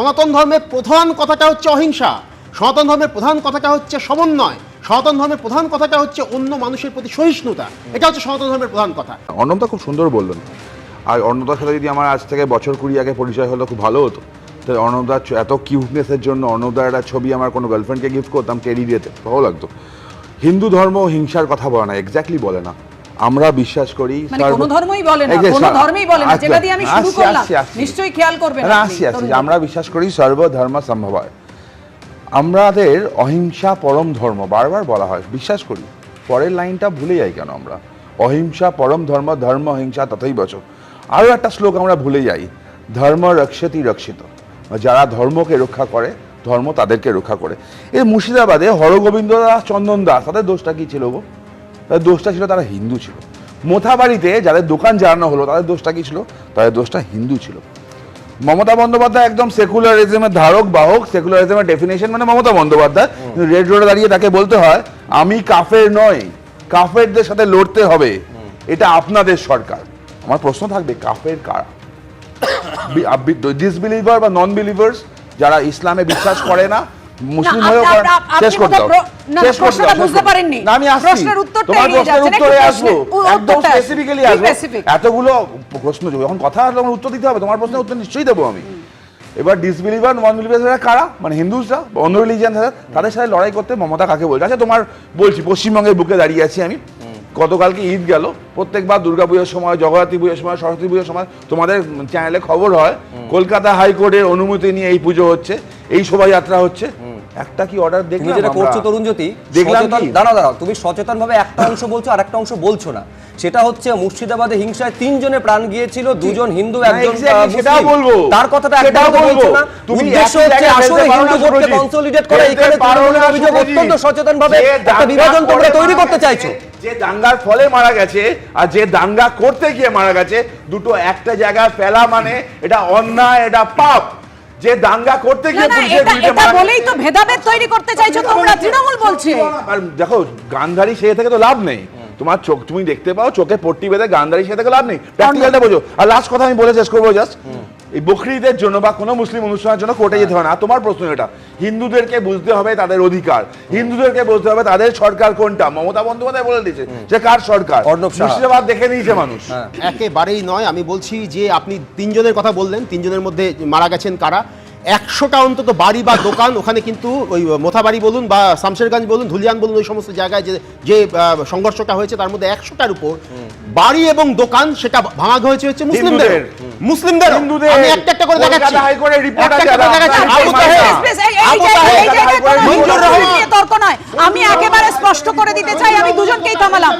সনাতন ধর্মের প্রধান কথাটা হচ্ছে অহিংসা, সনাতন ধর্মের প্রধান কথাটা হচ্ছে সমন্বয়, সনাতন ধর্মের প্রধান কথাটা হচ্ছে অন্য মানুষের প্রতি সহিষ্ণুতা। এটা হচ্ছে সনাতন ধর্মের প্রধান কথা। অর্ণবদা খুব সুন্দর বললেন। আর অর্ণবদার সাথে যদি আমার আজ থেকে বছর কুড়ি আগে পরিচয় হলো, খুব ভালো হতো। তাহলে অর্ণবদার এত কিউটনেসের জন্য অর্ণবদার একটা ছবি আমার কোনো গার্লফ্রেন্ডকে গিফট করতাম টেরি দিয়েতে ভালো লাগতো। হিন্দু ধর্ম হিংসার কথা বলে না এক্স্যাক্টলি বলে না। আমরা বিশ্বাস করি মানে সর্ব- ধর্মই বলে না এই যে কোনো সা- ধর্মই বলে না আচ্ছা, যেটা দিয়ে আমি শুরু করলাম আসছি, আসছি। নিশ্চয়ই খেয়াল করবেন না, আপনি, আসছি আসছি তরুণ আমরা বিশ্বাস করি সর্বধর্ম সম্ভবায় আমাদের অহিংসা পরম ধর্ম বারবার বলা হয় বিশ্বাস করি। পরের লাইনটা ভুলে যাই কেন আমরা? অহিংসা পরম ধর্ম ধর্ম হিংসা ততই বছর আরও একটা শ্লোক আমরা ভুলে যাই ধর্ম রক্ষতি রক্ষিত। যারা ধর্মকে রক্ষা করে ধর্ম তাদেরকে রক্ষা করে। এই মুর্শিদাবাদে হরগোবিন্দ দাস চন্দন দাস তাদের দোষটা কি ছিল গো? তাদের দোষটা ছিল তারা হিন্দু ছিল। মোথাবাড়িতে যাদের দোকান জ্বালানো হলো তাদের দোষটা কি ছিল? তাদের দোষটা হিন্দু ছিল। মমতা বন্দ্যোপাধ্যায় একদম সেকুলারিজমের ধারক বাহক সেকুলারিজমের ডেফিনেশন মানে মমতা বন্দ্যোপাধ্যায়। রেড রোডে দাঁড়িয়ে তাকে বলতে হয় আমি কাফের নয় কাফেরদের সাথে লড়তে হবে। এটা আপনাদের সরকার। আমার প্রশ্ন থাকবে কাফের কারা? ডিসবিলিভার বা নন বিলিভার্স যারা ইসলামে বিশ্বাস করে না মুসলিম হয়েও শেষ করতে। শেষ করতে বুঝতে। পারেননি। আমি আসছি। প্রশ্নের তোমার উত্তরে আসব। একদম স্পেসিফিক্যালি আসব। এতগুলো প্রশ্ন যখন কথা আসলে আমার উত্তর দিতে হবে। তোমার প্রশ্নের উত্তর নিশ্চয়ই দেবো আমি। এবার ডিসবিলিভার নন বিলিভার কারা? মানে হিন্দুসরা অন্য রিলিজিয়ান তাদের সাথে লড়াই করতে মমতা কাকে বলছে? আচ্ছা তোমার বলছি পশ্চিমবঙ্গের বুকে দাঁড়িয়ে আছি আমি। গতকালকে ঈদ গেল। প্রত্যেকবার দুর্গা পুজোর সময় জগদ্ধাত্রী পুজোর সময় সরস্বতী পুজোর সময় তোমাদের চ্যানেলে খবর হয়। কলকাতা হাইকোর্টের অনুমতি নিয়ে এই পুজো হচ্ছে। এই শোভাযাত্রা হচ্ছে। একটা কি অর্ডার তুমি যেটা করছ তরুণ জ্যোতি দেখলাম? দাঁড়াও দাঁড়াও তুমি সচেতন ভাবে একটা অংশ বলছো আর একটা অংশ বলছো না। সেটা হচ্ছে মুর্শিদাবাদে হিংসায় তিনজনের প্রাণ গিয়েছিল দুজন হিন্দু একজন সেটাও বলব। তার কথাটা বলছো। না। তুমি উদ্দেশ্য হচ্ছে আসলে হিন্দু ভোটকে কনসলিডেট করে। এখানে তৃণমূলের অভিযোগ অত্যন্ত সচেতন ভাবে যে একটা বিভাজন তোমরা তৈরি করতে চাইছো। যে দাঙ্গার ফলে মারা গেছে আর যে দাঙ্গা করতে গিয়ে মারা গেছে দুটো একটা জায়গায় ফেলা মানে এটা অন্যায় এটা পাপ। যে দাঙ্গা করতে গিয়ে পুলিশের গুলিতে মারা বলেই তো ভেদাভেদ তৈরি করতে চাইছো তোমরা তৃণমূল বলছে। আর দেখো গান্ধারী সে থেকে তো লাভ নেই। তোমার চোখ তুমি দেখতে পাও চোখে পট্টি বেঁধে গান্ধারী সে থেকে লাভ নেই। প্র্যাকটিক্যালটা বোঝো। আর লাস্ট কথা আমি বলে শেষ করব জাস্ট এই বকরিদের জন্য বা কোনো মুসলিম অনুষ্ঠানের জন্য কোর্টে যেতে হয় না। তোমার প্রশ্ন এটা হিন্দুদেরকে বুঝতে হবে তাদের অধিকার। হিন্দুদেরকে বুঝতে হবে তাদের সরকার কোনটা। মমতা বন্দ্যোপাধ্যায় বলে দিয়েছে যে কার সরকার? মুর্শিদাবাদ দেখে নিয়েছে মানুষ। একেবারেই নয়। আমি বলছি যে আপনি তিনজনের কথা বললেন। তিনজনের মধ্যে মারা গেছেন কারা? একশোটা অন্তত বাড়ি বা দোকান ওখানে কিন্তু ওই মোথাবাড়ি বলুন বা শামশেরগঞ্জ বলুন ধুলিয়ান বলুন ওই সমস্ত জায়গায় যে যে সংঘর্ষটা হয়েছে তার মধ্যে একশোটার উপর বাড়ি এবং দোকান সেটা ভাঙা হয়েছে হচ্ছে মুসলিমদের মুসলিমদের হিন্দুদের। আমি একটা একটা করে দেখাচ্ছি। আমি একেবারে স্পষ্ট করে দিতে চাই আমি দুজনকেই থামালাম।